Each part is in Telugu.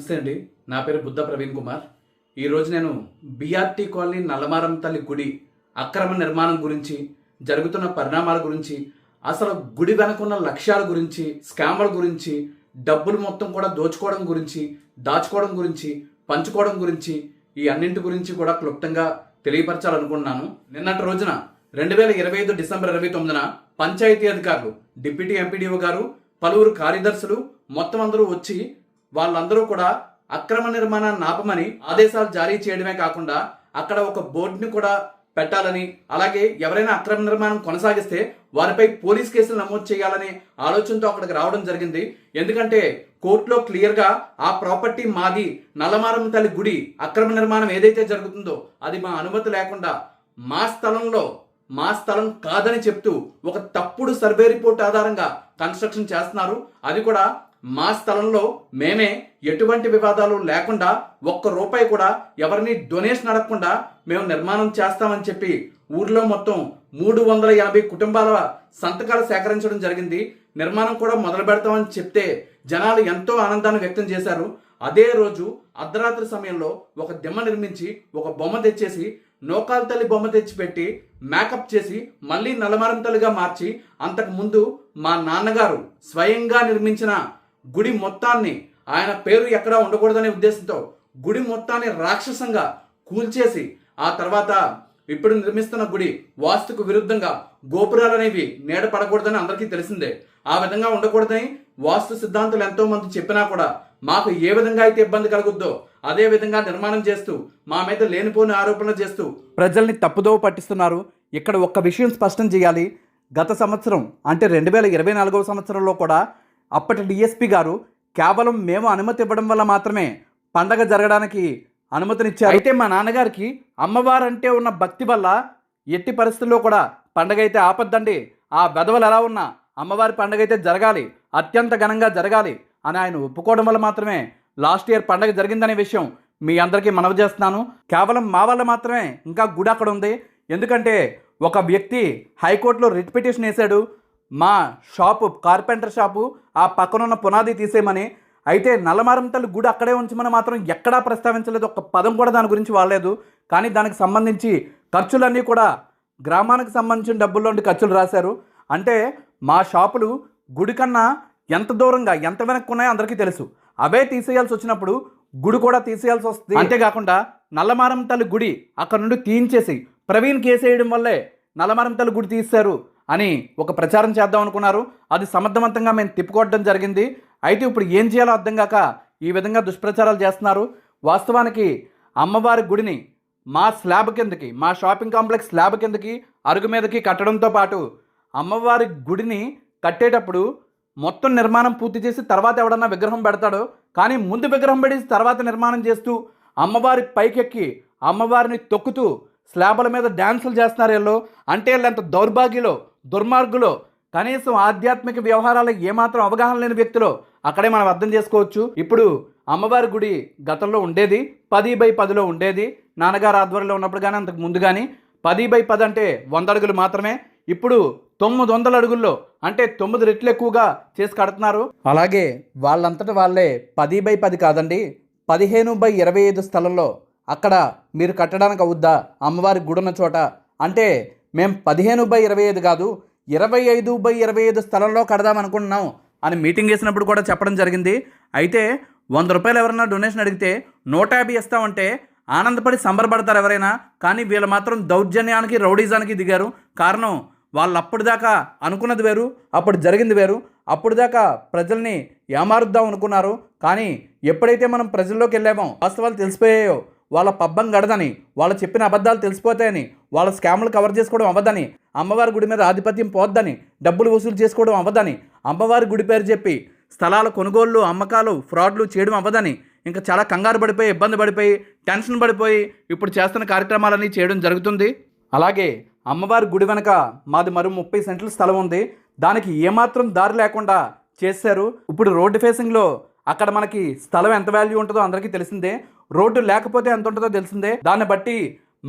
నమస్తే అండి. నా పేరు బుద్ధ ప్రవీణ్ కుమార్. ఈరోజు నేను బీఆర్టీ కాలనీ నల్లమారం తల్లి గుడి అక్రమ నిర్మాణం గురించి జరుగుతున్న పరిణామాల గురించి అసలు గుడి వెనకున్న లక్ష్యాల గురించి స్కామ్ల గురించి డబ్బులు మొత్తం కూడా దోచుకోవడం గురించి దాచుకోవడం గురించి పంచుకోవడం గురించి ఈ అన్నింటి గురించి కూడా క్లుప్తంగా తెలియపరచాలనుకుంటున్నాను. నిన్నటి రోజున రెండు వేల ఇరవై ఐదు డిసెంబర్ ఇరవై తొమ్మిదిన పంచాయతీ అధికారులు డిప్యూటీ ఎంపీడీఓ గారు పలువురు కార్యదర్శులు మొత్తం అందరూ వచ్చి వాళ్ళందరూ కూడా అక్రమ నిర్మాణాన్ని ఆపమని ఆదేశాలు జారీ చేయడమే కాకుండా అక్కడ ఒక బోర్డుని కూడా పెట్టాలని అలాగే ఎవరైనా అక్రమ నిర్మాణం కొనసాగిస్తే వారిపై పోలీస్ కేసులు నమోదు చేయాలనే ఆలోచనతో అక్కడికి రావడం జరిగింది. ఎందుకంటే కోర్టులో క్లియర్గా ఆ ప్రాపర్టీ మాది నల్లమారం తల్లి గుడి అక్రమ నిర్మాణం ఏదైతే జరుగుతుందో అది మా అనుమతి లేకుండా మా స్థలంలో మా స్థలం కాదని చెప్తూ ఒక తప్పుడు సర్వే రిపోర్ట్ ఆధారంగా కన్స్ట్రక్షన్ చేస్తున్నారు. అది కూడా మా స్థలంలో మేమే ఎటువంటి వివాదాలు లేకుండా ఒక్క రూపాయి కూడా ఎవరిని డొనేషన్ అడగకుండా మేము నిర్మాణం చేస్తామని చెప్పి ఊర్లో మొత్తం మూడు వందల యాభై కుటుంబాల సంతకాలు సేకరించడం జరిగింది. నిర్మాణం కూడా మొదలు పెడతామని చెప్తే జనాలు ఎంతో ఆనందాన్ని వ్యక్తం చేశారు. అదే రోజు అర్ధరాత్రి సమయంలో ఒక దిమ్మ నిర్మించి ఒక బొమ్మ తెచ్చేసి నోకాల్ తల్లి బొమ్మ తెచ్చిపెట్టి మేకప్ చేసి మళ్ళీ నలమరంతలుగా మార్చి అంతకు ముందు మా నాన్నగారు స్వయంగా నిర్మించిన గుడి మొత్తాన్ని ఆయన పేరు ఎక్కడా ఉండకూడదనే ఉద్దేశంతో గుడి మొత్తాన్ని రాక్షసంగా కూల్చేసి ఆ తర్వాత ఇప్పుడు నిర్మిస్తున్న గుడి వాస్తుకు విరుద్ధంగా గోపురాలు అనేవి నీడ పడకూడదని అందరికీ తెలిసిందే. ఆ విధంగా ఉండకూడదని వాస్తు సిద్ధాంతులు ఎంతో మంది చెప్పినా కూడా మాకు ఏ విధంగా అయితే ఇబ్బంది కలుగుద్దో అదే విధంగా నిర్మాణం చేస్తూ మా మీద లేనిపోని ఆరోపణలు చేస్తూ ప్రజల్ని తప్పుదోవ పట్టిస్తున్నారు. ఇక్కడ ఒక్క విషయం స్పష్టం చేయాలి. గత సంవత్సరం అంటే రెండు వేల ఇరవై నాలుగవ సంవత్సరంలో కూడా అప్పటి డిఎస్పి గారు కేవలం మేము అనుమతి ఇవ్వడం వల్ల మాత్రమే పండగ జరగడానికి అనుమతినిచ్చారు. అయితే మా నాన్నగారికి అమ్మవారంటే ఉన్న భక్తి వల్ల ఎట్టి పరిస్థితుల్లో కూడా పండగ అయితే ఆపద్దండి. ఆ వెధవలు ఎలా ఉన్నా అమ్మవారి పండగ అయితే జరగాలి అత్యంత ఘనంగా జరగాలి అని ఆయన ఒప్పుకోవడం వల్ల మాత్రమే లాస్ట్ ఇయర్ పండగ జరిగిందనే విషయం మీ అందరికీ మనవి చేస్తున్నాను. కేవలం మా వల్ల మాత్రమే ఇంకా గుడి అక్కడ ఉంది. ఎందుకంటే ఒక వ్యక్తి హైకోర్టులో రిట్ పిటిషన్ వేశాడు. మా షాపు కార్పెంటర్ షాపు ఆ పక్కనున్న పునాది తీసేయమని అయితే నల్లమారంతలు గుడి అక్కడే ఉంచమని మాత్రం ఎక్కడా ప్రస్తావించలేదు. ఒక పదం కూడా దాని గురించి వాడలేదు. కానీ దానికి సంబంధించి ఖర్చులన్నీ కూడా గ్రామానికి సంబంధించిన డబ్బుల్లోంటి ఖర్చులు రాశారు. అంటే మా షాపులు గుడి కన్నా ఎంత దూరంగా ఎంత వెనక్కి ఉన్నాయో అందరికీ తెలుసు. అవే తీసేయాల్సి వచ్చినప్పుడు గుడి కూడా తీసేయాల్సి వస్తుంది అంతేకాకుండా నల్లమారం తల్లి గుడి అక్కడ నుండి తీయించేసి ప్రవీణ్ కేసేయడం వల్లే నల్లమారం తల్లి గుడి తీస్తారు అని ఒక ప్రచారం చేద్దాం అనుకున్నారు. అది సమర్థవంతంగా మేము తిప్పుకోవడం జరిగింది. అయితే ఇప్పుడు ఏం చేయాలో అర్థం కాక ఈ విధంగా దుష్ప్రచారాలు చేస్తున్నారు. వాస్తవానికి అమ్మవారి గుడిని మా స్లాబ్ కిందకి మా షాపింగ్ కాంప్లెక్స్ స్లాబ్ కిందకి అరుగు మీదకి కట్టడంతో పాటు అమ్మవారి గుడిని కట్టేటప్పుడు మొత్తం నిర్మాణం పూర్తి చేసి తర్వాత ఎవడన్నా విగ్రహం పెడతాడు కానీ ముందు విగ్రహం పెట్టి తర్వాత నిర్మాణం చేస్తూ అమ్మవారి పైకెక్కి అమ్మవారిని తొక్కుతూ స్లాబుల మీద డ్యాన్సులు చేస్తున్నారు వీళ్ళు. అంటే వీళ్ళంత దౌర్భాగ్యలో. దుర్మార్గులో కనీసం ఆధ్యాత్మిక వ్యవహారాలకు ఏమాత్రం అవగాహన లేని వ్యక్తులు అక్కడే మనం అర్థం చేసుకోవచ్చు. ఇప్పుడు అమ్మవారి గుడి గతంలో ఉండేది పది బై పదిలో ఉండేది. నాన్నగారు ఆధ్వర్యంలో ఉన్నప్పుడు కానీ అంతకు ముందు కానీ పది బై పది అంటే వంద అడుగులు మాత్రమే. ఇప్పుడు తొమ్మిది వందల అడుగుల్లో అంటే తొమ్మిది రెట్లు ఎక్కువగా చేసి కడుతున్నారు. అలాగే వాళ్ళంతట వాళ్ళే పది బై పది కాదండి పదిహేను బై ఇరవై ఐదు స్థలంలో అక్కడ మీరు కట్టడానికి అవుద్దా? అమ్మవారి గుడున్న చోట. అంటే మేము పదిహేను బై ఇరవై ఐదు కాదు ఇరవై ఐదు బై ఇరవై ఐదు స్థలంలో కడదాం అనుకుంటున్నాం అని మీటింగ్ వేసినప్పుడు కూడా చెప్పడం జరిగింది. అయితే వంద రూపాయలు ఎవరైనా డొనేషన్ అడిగితే నూట యాభై ఇస్తామంటే ఆనందపడి సంబరపడతారు ఎవరైనా కానీ వీళ్ళు మాత్రం దౌర్జన్యానికి రౌడీజానికి దిగారు. కారణం వాళ్ళు అప్పటిదాకా అనుకున్నది వేరు అప్పుడు జరిగింది వేరు అప్పటిదాకా ప్రజల్ని ఏమారుద్దాం అనుకున్నారు. కానీ ఎప్పుడైతే మనం ప్రజల్లోకి వెళ్ళామో వాస్తవాలు తెలిసిపోయాయో వాళ్ళ పబ్బం గడదని వాళ్ళు చెప్పిన అబద్ధాలు తెలిసిపోతాయని వాళ్ళ స్కామ్లు కవర్ చేసుకోవడం అవ్వదని అమ్మవారి గుడి మీద ఆధిపత్యం పోద్దని డబ్బులు వసూలు చేసుకోవడం అవ్వదని అమ్మవారి గుడి పేరు చెప్పి స్థలాల కొనుగోళ్ళు అమ్మకాలు ఫ్రాడ్లు చేయడం అవ్వదని ఇంకా చాలా కంగారు పడిపోయి ఇబ్బంది పడిపోయి టెన్షన్ పడిపోయి ఇప్పుడు చేస్తున్న కార్యక్రమాలన్నీ చేయడం జరుగుతుంది. అలాగే అమ్మవారి గుడి వెనక మాది మరో ముప్పై సెంట్ల స్థలం ఉంది. దానికి ఏమాత్రం దారి లేకుండా చేశారు. ఇప్పుడు రోడ్డు ఫేసింగ్లో అక్కడ మనకి స్థలం ఎంత వాల్యూ ఉంటుందో అందరికీ తెలిసిందే. రోడ్డు లేకపోతే ఎంత ఉంటుందో తెలిసిందే. దాన్ని బట్టి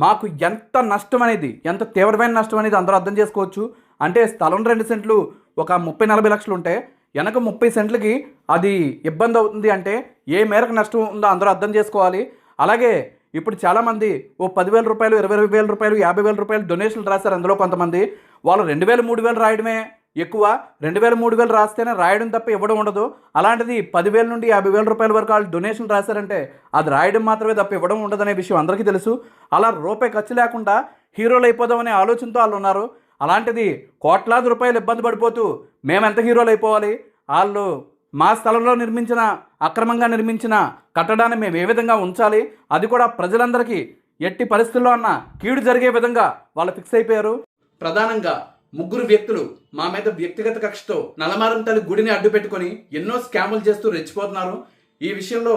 మాకు ఎంత నష్టం అనేది ఎంత తీవ్రమైన నష్టం అనేది అందరూ అర్థం చేసుకోవచ్చు. అంటే స్థలం రెండు సెంట్లు ఒక ముప్పై నలభై లక్షలు ఉంటే వెనక ముప్పై సెంట్లకి అది ఇబ్బంది అవుతుంది అంటే ఏ మేరకు నష్టం ఉందో అందరూ అర్థం చేసుకోవాలి. అలాగే ఇప్పుడు చాలామంది ఓ పదివేల రూపాయలు ఇరవై వేల రూపాయలు యాభై వేల రూపాయలు డొనేషన్లు రాశారు అందులో కొంతమంది. వాళ్ళు రెండు వేలు మూడు వేలు రాయడమే ఎక్కువ రెండు వేలు మూడు వేలు రాస్తేనే రాయడం తప్ప ఇవ్వడం ఉండదు. అలాంటిది పదివేల నుండి యాభై వేల రూపాయల వరకు వాళ్ళు డొనేషన్ రాశారంటే అది రాయడం మాత్రమే తప్ప ఇవ్వడం ఉండదనే విషయం అందరికీ తెలుసు. అలా రూపాయి ఖర్చు లేకుండా హీరోలు అయిపోదామనే ఆలోచనతో వాళ్ళు ఉన్నారు. అలాంటిది కోట్లాది రూపాయలు ఇబ్బంది పడిపోతూ మేము ఎంత హీరోలు అయిపోవాలి? వాళ్ళు మా స్థలంలో నిర్మించిన అక్రమంగా నిర్మించిన కట్టడాన్ని మేము ఏ విధంగా ఉంచాలి? అది కూడా ప్రజలందరికీ ఎట్టి పరిస్థితుల్లో అన్న కీడు జరిగే విధంగా వాళ్ళు ఫిక్స్ అయిపోయారు. ప్రధానంగా ముగ్గురు వ్యక్తులు మా మీద వ్యక్తిగత కక్షతో నలమారం తల్లి గుడిని అడ్డు పెట్టుకొని ఎన్నో స్కాములు చేస్తూ రెచ్చిపోతున్నారు. ఈ విషయంలో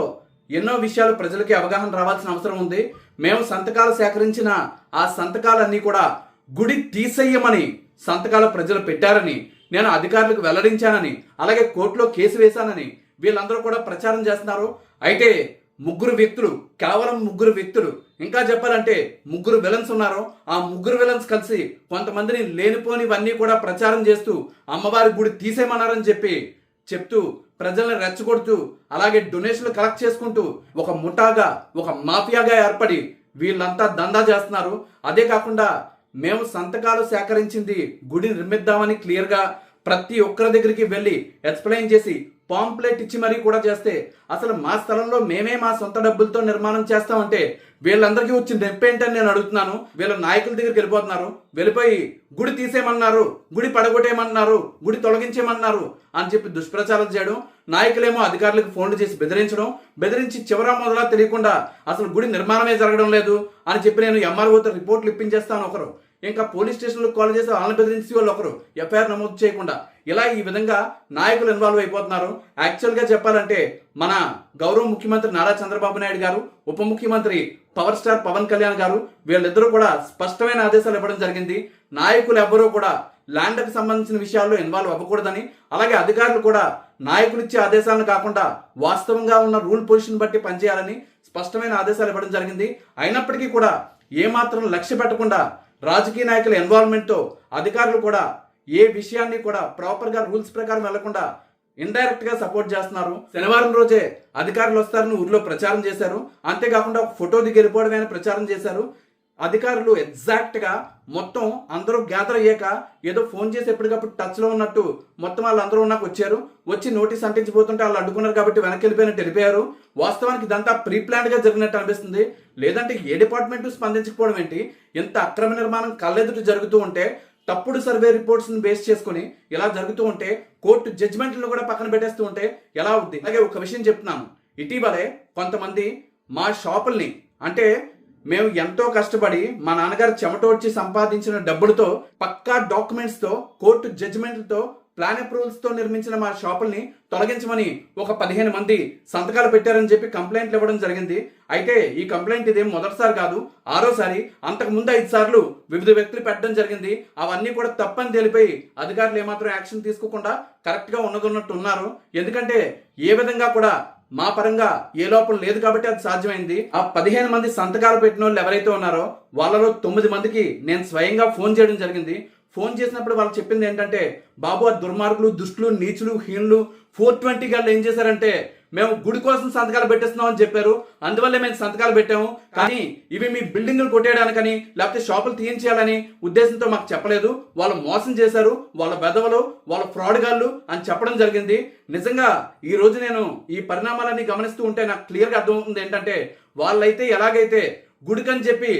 ఎన్నో విషయాలు ప్రజలకి అవగాహన రావాల్సిన అవసరం ఉంది. మేము సంతకాలు సేకరించిన ఆ సంతకాలన్నీ కూడా గుడి తీసేయమని సంతకాలు ప్రజలు పెట్టారని నేను అధికారులకు వెల్లడించానని అలాగే కోర్టులో కేసు వేశానని వీళ్ళందరూ కూడా ప్రచారం చేస్తున్నారు. అయితే ముగ్గురు వ్యక్తులు కేవలం ముగ్గురు వ్యక్తులు ఇంకా చెప్పాలంటే ముగ్గురు విలన్స్ ఉన్నారు ఆ ముగ్గురు విలన్స్ కలిసి కొంతమందిని లేనిపోనివన్నీ కూడా ప్రచారం చేస్తూ అమ్మవారి గుడి తీసేయమన్నారని చెప్పి చెప్తూ ప్రజలను రెచ్చగొడుతూ అలాగే డొనేషన్లు కలెక్ట్ చేసుకుంటూ ఒక ముఠాగా ఒక మాఫియాగా ఏర్పడి వీళ్ళంతా దందా చేస్తున్నారు. అదే కాకుండా మేము సంతకాలు సేకరించింది గుడి నిర్మిద్దామని క్లియర్గా ప్రతి ఒక్కరి దగ్గరికి వెళ్ళి ఎక్స్ప్లెయిన్ చేసి పాంప్లెట్ ఇచ్చి మరీ కూడా చేస్తే అసలు మా స్థలంలో మేమే మా సొంత డబ్బులతో నిర్మాణం చేస్తామంటే వీళ్ళందరికీ వచ్చి రెప్పేంటని నేను అడుగుతున్నాను. వీళ్ళ నాయకుల దగ్గరికి వెళ్ళిపోతున్నారు. వెళ్ళిపోయి గుడి తీసేయమన్నారు. గుడి పడగొట్టేయమన్నారు. గుడి తొలగించేయమన్నారు అని చెప్పి దుష్ప్రచారం చేయడం నాయకులేమో అధికారులకు ఫోన్లు చేసి బెదిరించడం బెదిరించి చివర మొదలా తెలియకుండా అసలు గుడి నిర్మాణమే జరగడం లేదు అని చెప్పి నేను ఎంఆర్ఓతో రిపోర్ట్లు ఇప్పించేస్తాను ఒకరు. ఇంకా పోలీస్ స్టేషన్లో కాల్ చేసి వాళ్ళని బెదిరించి వాళ్ళు ఒకరు. ఎఫ్ఐఆర్ నమోదు చేయకుండా. ఇలా ఈ విధంగా నాయకులు ఇన్వాల్వ్ అయిపోతున్నారు. యాక్చువల్గా చెప్పాలంటే మన గౌరవ ముఖ్యమంత్రి నారా చంద్రబాబు నాయుడు గారు ఉప ముఖ్యమంత్రి పవర్ స్టార్ పవన్ కళ్యాణ్ గారు వీళ్ళిద్దరూ కూడా స్పష్టమైన ఆదేశాలు ఇవ్వడం జరిగింది. నాయకులు ఎవ్వరూ కూడా ల్యాండ్కి సంబంధించిన విషయాల్లో ఇన్వాల్వ్ అవ్వకూడదని అలాగే అధికారులు కూడా నాయకులు ఇచ్చే ఆదేశాలను కాకుండా వాస్తవంగా ఉన్న రూల్ పొజిషన్ బట్టి పనిచేయాలని స్పష్టమైన ఆదేశాలు ఇవ్వడం జరిగింది. అయినప్పటికీ కూడా ఏమాత్రం లక్ష్య పెట్టకుండా రాజకీయ నాయకుల ఇన్వాల్వ్మెంట్తో అధికారులు కూడా ఏ విషయాన్ని కూడా ప్రాపర్గా రూల్స్ ప్రకారం వెళ్ళకుండా ఇండైరెక్ట్గా సపోర్ట్ చేస్తున్నారు. శనివారం రోజే అధికారులు వస్తారని ఊర్లో ప్రచారం చేశారు. అంతేకాకుండా ఒక ఫోటో దిగి ప్రచారం చేశారు. అధికారులు ఎగ్జాక్ట్గా మొత్తం అందరూ గ్యాదర్ అయ్యాక ఏదో ఫోన్ చేసి ఎప్పటికప్పుడు టచ్లో ఉన్నట్టు మొత్తం వాళ్ళందరూ నాకు వచ్చారు. వచ్చి నోటీస్ అంటించిపోతుంటే వాళ్ళు అడ్డుకున్నారు కాబట్టి వెనక్కి వెళ్ళిపోయినట్టు వెళ్ళిపోయారు. వాస్తవానికి ఇదంతా ప్రీ ప్లాన్డ్గా జరిగినట్టు అనిపిస్తుంది. లేదంటే ఏ డిపార్ట్మెంట్ స్పందించకపోవడం ఏంటి? ఇంత అక్రమ నిర్మాణం కళ్ళెదుట జరుగుతూ ఉంటే తప్పుడు సర్వే రిపోర్ట్స్ని బేస్ చేసుకుని ఇలా జరుగుతూ ఉంటే కోర్టు జడ్జిమెంట్లను కూడా పక్కన పెట్టేస్తూ ఉంటే ఎలా అవుద్ది? అలాగే ఒక విషయం చెప్తున్నాను. ఇటీవలే కొంతమంది మా షాపుల్ని అంటే మేము ఎంతో కష్టపడి మా నాన్నగారు చెమటోడ్చి సంపాదించిన డబ్బులతో పక్కా డాక్యుమెంట్స్తో కోర్టు జడ్జిమెంట్లతో ప్లాన్ అప్రూవల్స్తో నిర్మించిన మా షాపుల్ని తొలగించమని ఒక పదిహేను మంది సంతకాలు పెట్టారని చెప్పి కంప్లైంట్లు ఇవ్వడం జరిగింది. అయితే ఈ కంప్లైంట్ ఇదేం మొదటిసారి కాదు ఆరోసారి అంతకు ముందు ఐదు సార్లు వివిధ వ్యక్తులు పెట్టడం జరిగింది. అవన్నీ కూడా తప్పని తెలిపి అధికారులు ఏమాత్రం యాక్షన్ తీసుకోకుండా కరెక్ట్గా ఉన్నదన్నట్టు ఉన్నారు ఎందుకంటే ఏ విధంగా కూడా మా పరంగా ఏ లోపం లేదు కాబట్టి అది సాధ్యమైంది. ఆ పదిహేను మంది సంతకాలు పెట్టిన వాళ్ళు ఎవరైతే ఉన్నారో వాళ్ళలో తొమ్మిది మందికి నేను స్వయంగా ఫోన్ చేయడం జరిగింది. ఫోన్ చేసినప్పుడు వాళ్ళు చెప్పింది ఏంటంటే బాబు ఆ దుర్మార్గులు దుష్టులు నీచులు హీనులు ఫోర్ ట్వంటీ గాళ్ళు ఏం చేశారంటే మేము గుడి కోసం సంతకాలు పెట్టేస్తున్నాం అని చెప్పారు. అందువల్లే మేము సంతకాలు పెట్టాము. కానీ ఇవి మీ బిల్డింగ్లు కొట్టేయడానికని లేకపోతే షాపులు తీయించేయాలని ఉద్దేశంతో మాకు చెప్పలేదు. వాళ్ళు మోసం చేశారు. వాళ్ళ బెదవలు వాళ్ళ ఫ్రాడ్ గాళ్ళు అని చెప్పడం జరిగింది. నిజంగా ఈ రోజు నేను ఈ పరిణామాలన్నీ గమనిస్తూ ఉంటే నాకు క్లియర్గా అర్థమవుతుంది ఏంటంటే వాళ్ళైతే ఎలాగైతే గుడికని చెప్పి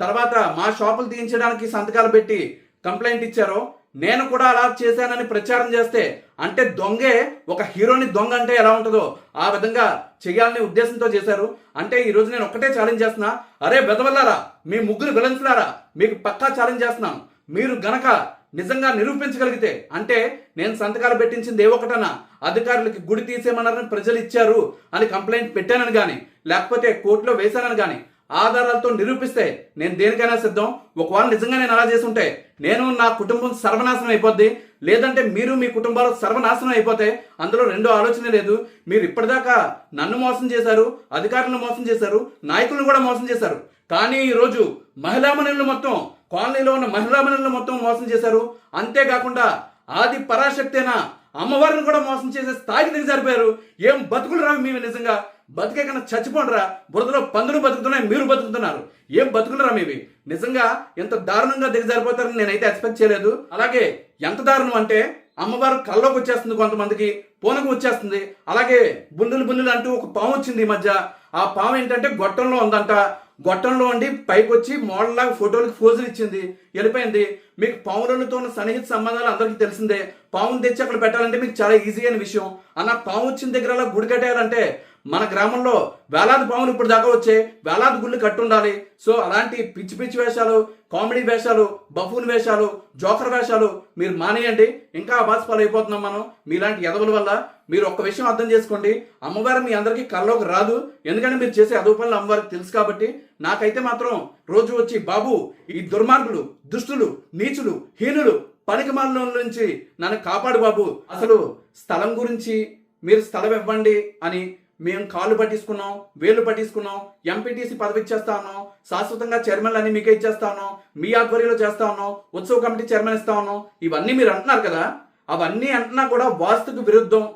తర్వాత మా షాపులు తీయించడానికి సంతకాలు పెట్టి కంప్లైంట్ ఇచ్చారో నేను కూడా అలా చేశానని ప్రచారం చేస్తే అంటే దొంగే ఒక హీరోని దొంగ అంటే ఎలా ఉంటుందో ఆ విధంగా చేయాలనే ఉద్దేశంతో చేశారు. అంటే ఈరోజు నేను ఒక్కటే ఛాలెంజ్ చేస్తున్నా. అరే బెదవల్లారా మీ ముగ్గురు విలన్స్లారా మీకు పక్కా ఛాలెంజ్ చేస్తున్నాను. మీరు గనక నిజంగా నిరూపించగలిగితే అంటే నేను సంతకాలు పెట్టించింది ఏ ఒకటనా అధికారులకి గుడి తీసేయమన్నారని ప్రజలు ఇచ్చారు అని కంప్లైంట్ పెట్టానని కానీ లేకపోతే కోర్టులో వేశానని కానీ ఆధారాలతో నిరూపిస్తే నేను దేనికైనా సిద్ధం? ఒకవేళ నిజంగా నేను అలా చేస్తుంటే నేను నా కుటుంబం సర్వనాశనం అయిపోద్ది. లేదంటే మీరు మీ కుటుంబాలు సర్వనాశనం అయిపోతే అందులో రెండో ఆలోచన లేదు. మీరు ఇప్పటిదాకా నన్ను మోసం చేశారు అధికారులను మోసం చేశారు నాయకులను కూడా మోసం చేశారు. కానీ ఈరోజు మహిళామణులను మొత్తం కాలనీలో ఉన్న మహిళామణులను మొత్తం మోసం చేశారు. అంతేకాకుండా ఆది పరాశక్తేనా అమ్మవారిని కూడా మోసం చేసే స్థాయికి దిగజారిపోయారు. ఏం బతుకులు రావు మేము నిజంగా. బతికే కన్నా చచ్చిపోండిరా. బురదలో పందులు బతుకుతున్నాయి మీరు బతుకుతున్నారు. ఏం బతుకున్నారా మీవి? నిజంగా ఎంత దారుణంగా దిగజారిపోతారని నేనైతే ఎక్స్పెక్ట్ చేయలేదు. అలాగే ఎంత దారుణం అంటే అమ్మవారు కల్లోకి వచ్చేస్తుంది కొంతమందికి పూనకు వచ్చేస్తుంది. అలాగే బుల్లులు బుల్లులు అంటూ ఒక పాము వచ్చింది ఈ మధ్య. ఆ పాము ఏంటంటే గొట్టంలో ఉందంట. గొట్టంలో ఉండి పైకి వచ్చి మోడల్ లాగా ఫోటోలకి ఫోజులు ఇచ్చింది. వెళ్ళిపోయింది. మీకు పావులతో ఉన్న సన్నిహిత సంబంధాలు అందరికీ తెలిసిందే. పావును తెచ్చి అక్కడ పెట్టాలంటే మీకు చాలా ఈజీ అయిన విషయం. అన్న పాము వచ్చిన దగ్గర అలా గుడి కట్టేయాలంటే మన గ్రామంలో వేలాది పాములు ఇప్పుడు దాకా వచ్చే వేలాది గుళ్ళు కట్టుండాలి. సో అలాంటి పిచ్చి పిచ్చి వేషాలు కామెడీ వేషాలు బఫూన్ వేషాలు జోకర్ వేషాలు మీరు మానేయండి. ఇంకా అబాస్పాలు అయిపోతున్నాం మనం. మీలాంటి ఎదవుల వల్ల మీరు ఒక్క విషయం అర్థం చేసుకోండి. అమ్మవారు మీ అందరికీ కల్లోకి రాదు. ఎందుకంటే మీరు చేసే అదుపు పనులు అమ్మవారికి తెలుసు కాబట్టి నాకైతే మాత్రం రోజు వచ్చి బాబు ఈ దుర్మార్గులు దుష్టులు నీచులు హీనులు పనికి నుంచి నన్ను కాపాడు బాబు. అసలు స్థలం గురించి మీరు స్థలం ఇవ్వండి అని మేము కాళ్ళు పట్టించుకున్నాం వేలు పట్టించుకున్నాం ఎంపీటీసీ పదవి ఇచ్చేస్తా ఉన్నాం శాశ్వతంగా చైర్మన్లు అన్ని మీకే ఇచ్చేస్తా ఉన్నాం మీ ఆధ్వర్యంలో చేస్తా ఉన్నాం ఉత్సవ కమిటీ చైర్మన్ ఇస్తా ఉన్నాం. ఇవన్నీ మీరు అంటున్నారు కదా? అవన్నీ అంటున్నా కూడా వాస్తుకు విరుద్ధం.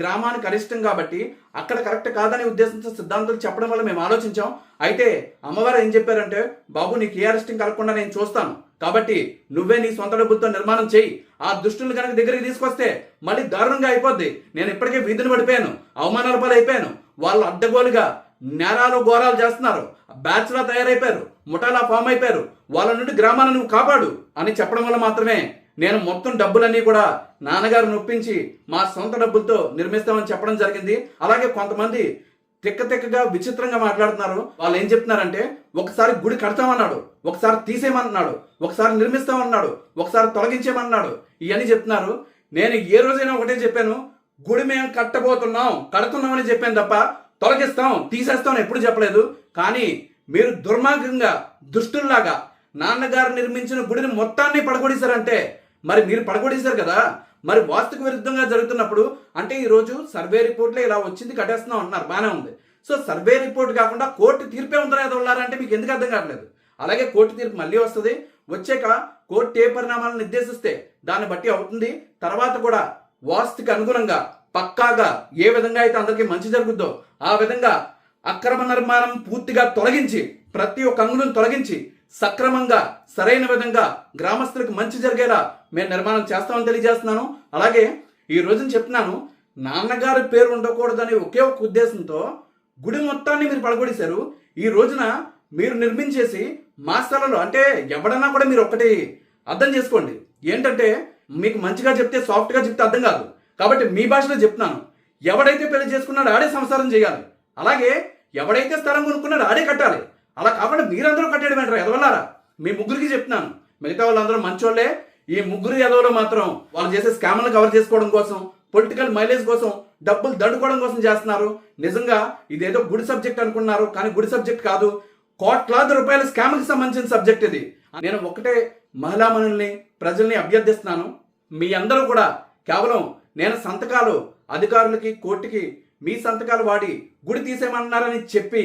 గ్రామానికి అరిష్టం కాబట్టి అక్కడ కరెక్ట్ కాదనే ఉద్దేశంతో సిద్ధాంతాలు చెప్పడం వల్ల మేము ఆలోచించాం. అయితే అమ్మవారు ఏం చెప్పారంటే బాబు నీకు ఏ అరిష్టం కలగకుండా నేను చూస్తాను. కాబట్టి నువ్వే నీ సొంత డబ్బులతో నిర్మాణం చేయి. ఆ దుష్టులు కనుక దగ్గరికి తీసుకొస్తే మళ్ళీ దారుణంగా అయిపోద్ది. నేను ఇప్పటికే వీధిని పడిపోయాను. అవమానాల పాలు అయిపోయాను వాళ్ళు అడ్డగోలుగా నేరాలు ఘోరాలు చేస్తున్నారు. బ్యాచ్లా తయారైపోయారు. ముఠాలా ఫామ్ అయిపోయారు. వాళ్ళ నుండి గ్రామాన్ని నువ్వు కాపాడు అని చెప్పడం వల్ల మాత్రమే నేను మొత్తం డబ్బులన్నీ కూడా నాన్నగారు నొప్పించి మా సొంత డబ్బులతో నిర్మిస్తామని చెప్పడం జరిగింది. అలాగే కొంతమంది తిక్క తిక్కగా విచిత్రంగా మాట్లాడుతున్నారు. వాళ్ళు ఏం చెప్తున్నారంటే ఒకసారి గుడి కడతామన్నాడు ఒకసారి తీసేయమన్నాడు ఒకసారి నిర్మిస్తామన్నాడు ఒకసారి తొలగించేమన్నాడు ఇవన్నీ చెప్తున్నారు. నేను ఏ రోజైనా ఒకటే చెప్పాను గుడి మేము కట్టబోతున్నాం కడుతున్నామని చెప్పాను తప్ప తొలగిస్తాం తీసేస్తాం ఎప్పుడు చెప్పలేదు. కానీ మీరు దుర్మార్గంగా దుష్టుల్లాగా నాన్నగారు నిర్మించిన గుడిని మొత్తాన్ని పడగొడేశారంటే మరి మీరు పడగొడేశారు కదా? మరి వాస్తుకు విరుద్ధంగా జరుగుతున్నప్పుడు అంటే ఈరోజు సర్వే రిపోర్ట్లో ఇలా వచ్చింది కట్టేస్తున్నాం అంటున్నారు. బాగానే ఉంది. సో సర్వే రిపోర్ట్ కాకుండా కోర్టు తీర్పే ఉందని ఏదో ఉన్నారంటే మీకు ఎందుకు అర్థం కావట్లేదు. అలాగే కోర్టు తీర్పు మళ్ళీ వస్తుంది. వచ్చాక కోర్టు ఏ పరిణామాలను నిర్దేశిస్తే దాన్ని బట్టి అవుతుంది. తర్వాత కూడా వాస్తుకి అనుగుణంగా పక్కాగా ఏ విధంగా అయితే అందరికీ మంచి జరుగుద్దో ఆ విధంగా అక్రమ నిర్మాణం పూర్తిగా తొలగించి ప్రతి ఒక్క అంగుళం తొలగించి సక్రమంగా సరైన విధంగా గ్రామస్తులకు మంచి జరిగేలా మేము నిర్మాణం చేస్తామని తెలియజేస్తున్నాను. అలాగే ఈ రోజున చెప్తున్నాను నాన్నగారి పేరు ఉండకూడదనే ఒకే ఒక ఉద్దేశంతో గుడి మొత్తాన్ని మీరు పడగొడేశారు ఈ రోజున మీరు నిర్మించేసి మా స్థలంలో అంటే ఎవడన్నా కూడా మీరు ఒక్కటి అర్థం చేసుకోండి. ఏంటంటే మీకు మంచిగా చెప్తే సాఫ్ట్గా చెప్తే అర్థం కాదు. కాబట్టి మీ భాషలో చెప్తున్నాను. ఎవడైతే పెళ్ళి చేసుకున్నాడో ఆడే సంసారం చేయాలి. అలాగే ఎవడైతే స్థలం కొనుక్కున్నాడో ఆడే కట్టాలి. అలా కాకుండా మీరందరూ కట్టేయడం ఏంటారు? ఎదవల్లారా మీ ముగ్గురికి చెప్తున్నాను. మిగతా వాళ్ళందరూ మంచోళ్ళే. ఈ ముగ్గురు ఎదవలు మాత్రం వాళ్ళు చేసే స్కామ్లను కవర్ చేసుకోవడం కోసం పొలిటికల్ మైలేజ్ కోసం డబ్బులు దండుకోవడం కోసం చేస్తున్నారు. నిజంగా ఇదేదో గుడి సబ్జెక్ట్ అనుకున్నారు కానీ గుడి సబ్జెక్ట్ కాదు. కోట్లాది రూపాయల స్కామ్కి సంబంధించిన సబ్జెక్ట్ ఇది. నేను ఒకటే మహిళామణుల్ని ప్రజల్ని అభ్యర్థిస్తున్నాను. మీ అందరూ కూడా కేవలం నేను సంతకాలు అధికారులకి కోర్టుకి మీ సంతకాలు వాడి గుడి తీసేయమన్నారని చెప్పి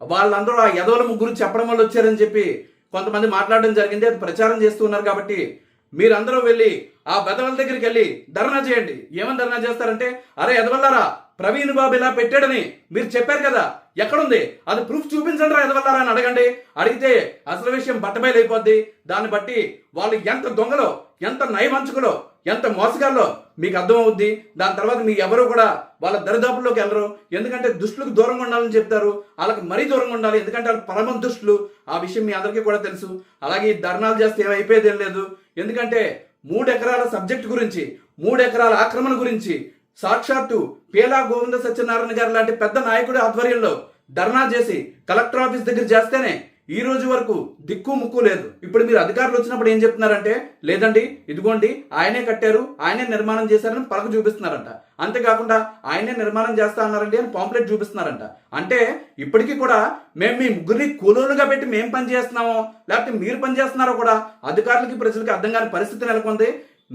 వాళ్ళందరూ ఆ యదవుల ముగ్గురు చెప్పడం వల్ల వచ్చారని చెప్పి కొంతమంది మాట్లాడడం జరిగింది అది ప్రచారం చేస్తూ ఉన్నారు కాబట్టి మీరందరూ వెళ్ళి ఆ బెదవల దగ్గరికి వెళ్ళి ధర్నా చేయండి. ఏమని ధర్నా చేస్తారంటే అరే ఎదవల్లారా ప్రవీణ్ బాబు ఇలా పెట్టాడని మీరు చెప్పారు కదా ఎక్కడుంది? అది ప్రూఫ్ చూపించండి రా ఎదవల్లారా అని అడగండి. అడిగితే అసలు విషయం బట్టబయలైపోద్ది. దాన్ని బట్టి వాళ్ళు ఎంత దొంగలో ఎంత నయమంచుకులో ఎంత మోసగాల్లో మీకు అర్థమవుద్ది. దాని తర్వాత మీ ఎవరు కూడా వాళ్ళ దరిదాపుల్లోకి వెళ్ళరు. ఎందుకంటే దుష్టులకు దూరంగా ఉండాలని చెప్తారు. వాళ్ళకి మరీ దూరంగా ఉండాలి. ఎందుకంటే వాళ్ళు పరమ దుష్టులు. ఆ విషయం మీ అందరికీ కూడా తెలుసు. అలాగే ఈ ధర్నాలు చేస్తే ఏమైపోయేది లేదు. ఎందుకంటే మూడు ఎకరాల సబ్జెక్ట్ గురించి మూడు ఎకరాల ఆక్రమణ గురించి సాక్షాత్తు పేలా గోవింద సత్యనారాయణ గారు లాంటి పెద్ద నాయకుడి ఆధ్వర్యంలో ధర్నా చేసి కలెక్టర్ ఆఫీస్ దగ్గర చేస్తేనే ఈ రోజు వరకు దిక్కు ముక్కు లేదు. ఇప్పుడు మీరు అధికారులు వచ్చినప్పుడు ఏం చెప్తున్నారంటే లేదండి ఇదిగోండి ఆయనే కట్టారు ఆయనే నిర్మాణం చేశారని పలక చూపిస్తున్నారంట. అంతేకాకుండా ఆయనే నిర్మాణం చేస్తా అన్నారండి అని పాంప్లెట్ చూపిస్తున్నారంట. అంటే ఇప్పటికీ కూడా మేము మీ ముగ్గురిని కూలోలుగా పెట్టి మేము పని చేస్తున్నామో లేకపోతే మీరు పని చేస్తున్నారో కూడా అధికారులకి ప్రజలకి అర్థం కాని పరిస్థితి నెలకొంది.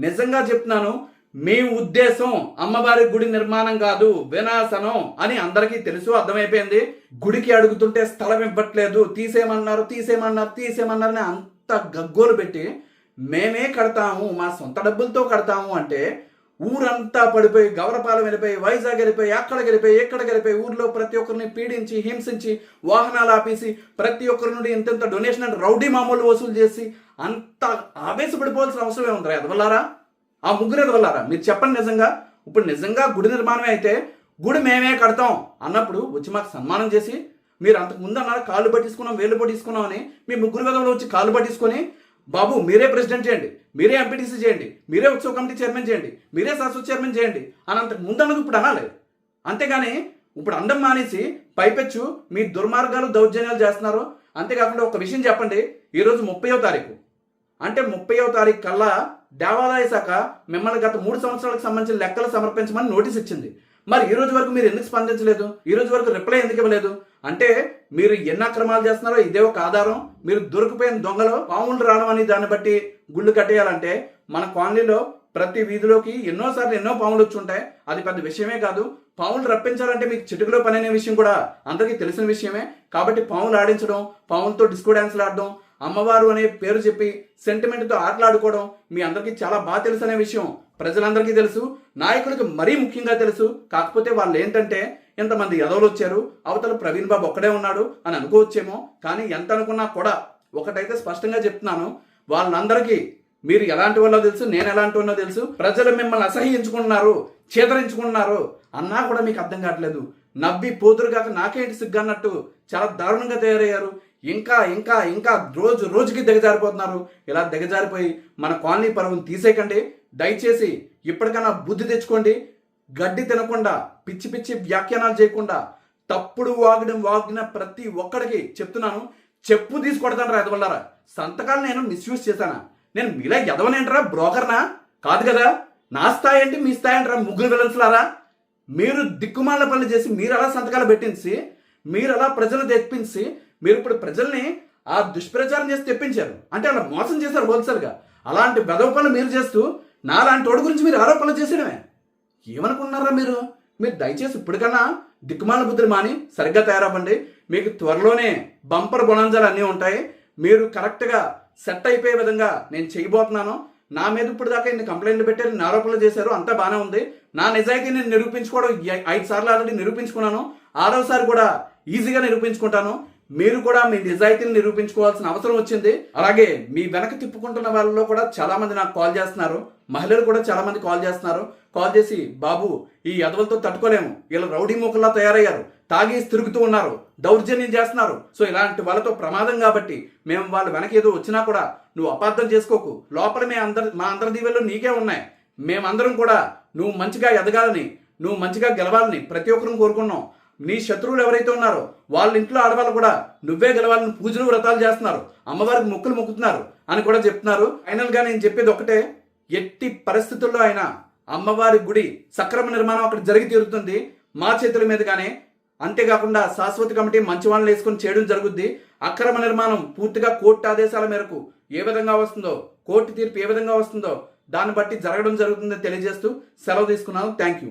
నిజంగా చెప్తున్నాను మీ ఉద్దేశం అమ్మవారి గుడి నిర్మాణం కాదు వినాశనం అని అందరికీ తెలుసు అర్థమైపోయింది? గుడికి అడుగుతుంటే స్థలం ఇవ్వట్లేదు తీసేయమన్నారు తీసేయమన్నారు తీసేయమన్నారని అంత గగ్గోలు పెట్టి మేమే కడతాము మా సొంత డబ్బులతో కడతాము అంటే ఊరంతా పడిపోయి గవరపాలెం వెళ్ళిపోయి వైజాగ్ వెళ్ళిపోయి అక్కడ గెలిపోయి ఎక్కడ వెళ్ళిపోయి ఊర్లో ప్రతి ఒక్కరిని పీడించి హింసించి వాహనాలు ఆపేసి ప్రతి ఒక్కరి నుండి ఇంతెంత డొనేషన్ రౌడీ మామూలు వసూలు చేసి అంత ఆవేశపడిపోవాల్సిన అవసరం ఏముందిరా? ఎదవల్లారా ఆ ముగ్గురు ఎదవల్లారా మీరు చెప్పండి నిజంగా. ఇప్పుడు నిజంగా గుడి నిర్మాణమే అయితే గుడి మేమే కడతాం అన్నప్పుడు వచ్చి మాకు సన్మానం చేసి మీరు అంతకు ముందు అన్నారు కాళ్ళు పట్టించుకున్నాం వేలు పట్టించుకున్నాం అని మీ ముగ్గురు విధంలో వచ్చి కాళ్ళు పట్టించుకొని బాబు మీరే ప్రెసిడెంట్ చేయండి మీరే ఎంపీటీసీ చేయండి మీరే ఉత్సవ కమిటీ చైర్మన్ చేయండి మీరే శాశ్వత చైర్మన్ చేయండి అని అంతకు ముందు అన్నది ఇప్పుడు అనాలి. అంతేగాని ఇప్పుడు అందం మానేసి పైపెచ్చు మీ దుర్మార్గాలు దౌర్జన్యాలు చేస్తున్నారు. అంతేకాకుండా ఒక విషయం చెప్పండి ఈరోజు ముప్పయో తారీఖు. అంటే ముప్పయో తారీఖు కల్లా దేవాదాయ శాఖ మిమ్మల్ని గత మూడు సంవత్సరాలకు సంబంధించిన లెక్కలు సమర్పించమని నోటీస్ ఇచ్చింది. మరి ఈ రోజు వరకు మీరు ఎందుకు స్పందించలేదు? ఈ రోజు వరకు రిప్లై ఎందుకు ఇవ్వలేదు? అంటే మీరు ఎన్ని అక్రమాలు చేస్తున్నారో ఇదే ఒక ఆధారం. మీరు దొరికిపోయిన దొంగలో పాములు రావడం అని దాన్ని బట్టి గుళ్ళు కట్టేయాలంటే మన కాలనీలో ప్రతి వీధిలోకి ఎన్నోసార్లు ఎన్నో పాములు వచ్చి ఉంటాయి. అది పెద్ద విషయమే కాదు. పాములు రప్పించాలంటే మీకు చిటుకులో పని అనే విషయం కూడా అందరికీ తెలిసిన విషయమే. కాబట్టి పాములు ఆడించడం పాములతో డిస్కో డ్యాన్స్లు ఆడడం అమ్మవారు అనే పేరు చెప్పి సెంటిమెంట్తో ఆటలాడుకోవడం మీ అందరికీ చాలా బాగా తెలుసు అనే విషయం. ప్రజలందరికీ తెలుసు నాయకులకు మరీ ముఖ్యంగా తెలుసు. కాకపోతే వాళ్ళు ఏంటంటే ఎంతమంది ఎదవలు వచ్చారు అవతల ప్రవీణ్ బాబు ఒక్కడే ఉన్నాడు అని అనుకోవచ్చేమో. కానీ ఎంత అనుకున్నా కూడా ఒకటైతే స్పష్టంగా చెప్తున్నాను. వాళ్ళందరికీ మీరు ఎలాంటి వాళ్ళో తెలుసు నేను ఎలాంటి వాళ్ళో తెలుసు. ప్రజలు మిమ్మల్ని అసహ్యించుకుంటున్నారు చేదరించుకుంటున్నారు అన్నా కూడా మీకు అర్థం కావట్లేదు. నవ్వి పోతురు కాక నాకేంటి సిగ్గన్నట్టు చాలా దారుణంగా తయారయ్యారు. ఇంకా ఇంకా ఇంకా రోజు రోజుకి దిగజారిపోతున్నారు. ఇలా దిగజారిపోయి మన కాలనీ పరువును తీసేయకండి. దయచేసి ఇప్పటికైనా బుద్ధి తెచ్చుకోండి. గడ్డి తినకుండా పిచ్చి పిచ్చి వ్యాఖ్యానాలు చేయకుండా తప్పుడు వాగడం వాగిన ప్రతి ఒక్కడికి చెప్తున్నాను. చెప్పు తీసుకొడతాను రా ఎదవల్లారా సంతకాలు నేను మిస్యూజ్ చేశానా? నేను మీలా ఎదవనేంటరా బ్రోకర్నా? కాదు కదా. నా స్థాయి ఏంటి మీ స్థాయి అంటారా ముగ్గురు విలన్స్లారా? మీరు దిక్కుమాల పనులు చేసి మీరు అలా సంతకాలు పెట్టించి మీరు అలా ప్రజలు తెప్పించి మీరు ఇప్పుడు ప్రజల్ని ఆ దుష్ప్రచారం చేసి తెప్పించారు. అంటే అలా మోసం చేశారు హోల్సేల్గా అలాంటి బెదవ పనులు మీరు చేస్తూ నాలాంటి వాడి గురించి మీరు ఆరోపణలు చేసేయడమే. ఏమనుకున్నారా మీరు? మీరు దయచేసి ఇప్పటికన్నా దిక్కుమాల బుద్ధులు మాని సరిగ్గా తయారవ్వండి. మీకు త్వరలోనే బంపర్ బొనంజాలు అన్నీ ఉంటాయి. మీరు కరెక్ట్గా సెట్ అయిపోయే విధంగా నేను చేయబోతున్నాను. నా మీద ఇప్పుడు దాకా ఇన్ని కంప్లైంట్లు పెట్టారు ఇన్ని ఆరోపణలు చేశారు అంతా బాగానే ఉంది. నా నిజాయితీ నేను నిరూపించుకోవడం ఐదు సార్లు ఆల్రెడీ నిరూపించుకున్నాను. ఆరోసారి కూడా ఈజీగా నిరూపించుకుంటాను. మీరు కూడా మీ నిజాయితీని నిరూపించుకోవాల్సిన అవసరం వచ్చింది. అలాగే మీ వెనక తిప్పుకుంటున్న వాళ్ళలో కూడా చాలా మంది నాకు కాల్ చేస్తున్నారు. మహిళలు కూడా చాలా మంది కాల్ చేస్తున్నారు. కాల్ చేసి బాబు ఈ ఎదవలతో తట్టుకోలేము. వీళ్ళు రౌడీ మూకల్లా తయారయ్యారు. తాగేసి తిరుగుతూ ఉన్నారు. దౌర్జన్యం చేస్తున్నారు. సో ఇలాంటి వాళ్ళతో ప్రమాదం కాబట్టి మేము వాళ్ళ వెనక ఏదో వచ్చినా కూడా నువ్వు అపార్థం చేసుకోకు. లోపల మే అందరి మా అందరి దీవెల్లో నీకే ఉన్నాయి. మేమందరం కూడా నువ్వు మంచిగా ఎదగాలని నువ్వు మంచిగా గెలవాలని ప్రతి ఒక్కరూ కోరుకున్నాం. నీ శత్రువులు ఎవరైతే ఉన్నారో వాళ్ళ ఇంట్లో ఆడవాళ్ళు కూడా నువ్వే గెలవాలని పూజలు వ్రతాలు చేస్తున్నారు. అమ్మవారికి మొక్కులు మొక్కుతున్నారు అని కూడా చెప్తున్నారు. ఫైనల్గా నేను చెప్పేది ఒకటే ఎట్టి పరిస్థితుల్లో అయినా అమ్మవారి గుడి సక్రమ నిర్మాణం అక్కడ జరిగి తీరుతుంది. మా చేతుల మీదుగానే అంతేకాకుండా శాశ్వత కమిటీ మంచి వాళ్ళని వేసుకొని చేయడం జరుగుద్ది. అక్రమ నిర్మాణం పూర్తిగా కోర్టు ఆదేశాల మేరకు ఏ విధంగా వస్తుందో కోర్టు తీర్పు ఏ విధంగా వస్తుందో దాన్ని బట్టి జరగడం జరుగుతుందని తెలియజేస్తూ సెలవు తీసుకున్నాను. Thank you